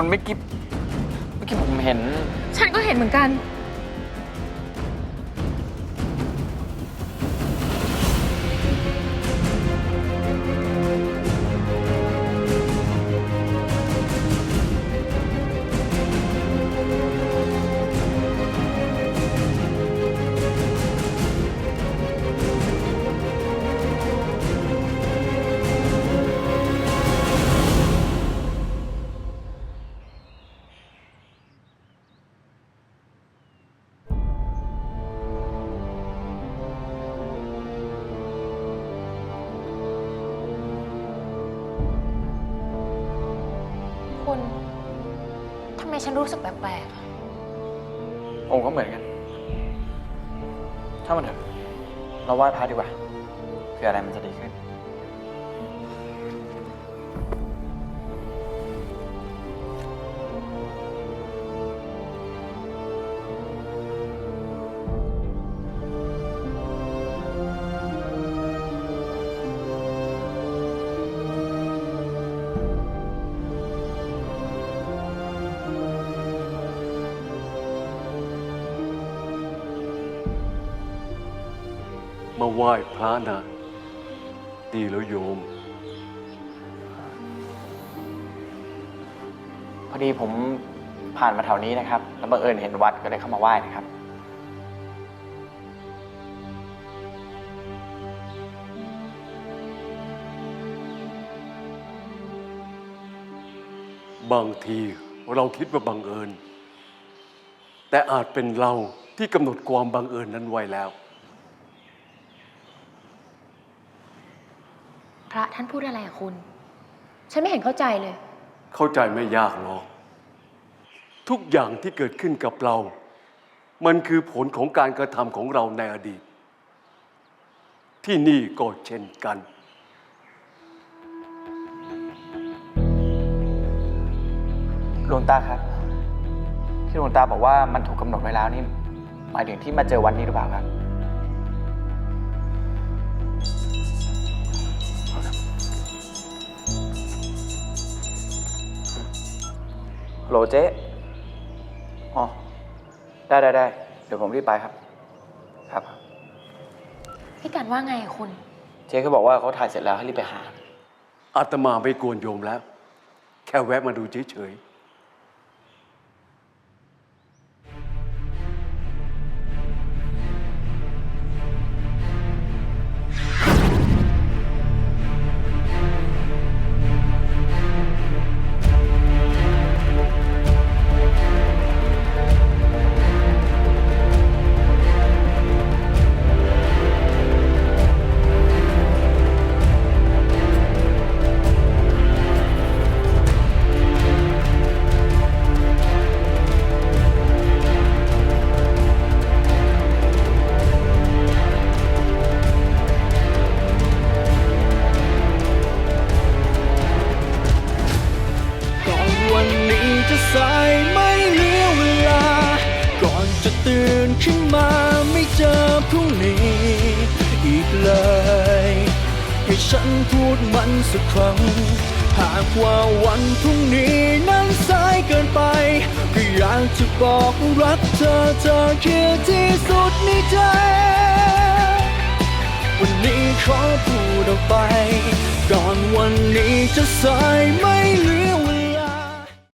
คุณเมื่อกี้เมื่อกี้ผมเห็น ฉันก็เห็นเหมือนกัน คุณทำไมฉันรู้สึกแปลกๆอะผมก็เหมือนกัน ถ้ามันเถอะ เราไหว้พระดีกว่าเพื่ออะไรมันจะดีขึ้น มาไหว้พระนะดีแล้วโยม พอดีผมผ่านมาแถวนี้นะครับ แล้วบังเอิญเห็นวัดก็เลยเข้ามาไหว้นะครับ บางทีเราคิดว่าบังเอิญ แต่อาจเป็นเราที่กำหนดความบังเอิญนั้นไว้แล้ว พระท่านพูดอะไรอะคุณ ฉันไม่เห็นเข้าใจเลย เข้าใจไม่ยากหรอก ทุกอย่างที่เกิดขึ้นกับเรา มันคือผลของการกระทำของเราในอดีต ที่นี่ก็เช่นกัน หลวงตาครับ ที่หลวงตาบอกว่ามันถูกกำหนดไว้แล้วนี่หมายถึงที่มาเจอวันนี้หรือเปล่าครับ โหลเจ๊อ๋อ ได้ได้ได้ เดี๋ยวผมรีบไปครับ ครับ พี่กันว่าไงอะคุณ เจ๊เขาบอกว่าเขาถ่ายเสร็จแล้วให้รีบไปหา อาตมาไม่กวนโยมแล้ว แค่แวะมาดูเฉยๆ จะสายไม่เหลือเวลา ก่อนจะตื่นขึ้นมาไม่เจอพรุ่งนี้อีกเลยให้ฉันพูดมันสักครั้ง หากว่าวันพรุ่งนี้นั้นสายเกินไป ก็อยากจะบอกรักเธอเธอคือที่สุดในใจ วันนี้ขอพูดออกไป ก่อนวันนี้จะสายไม่เหลือ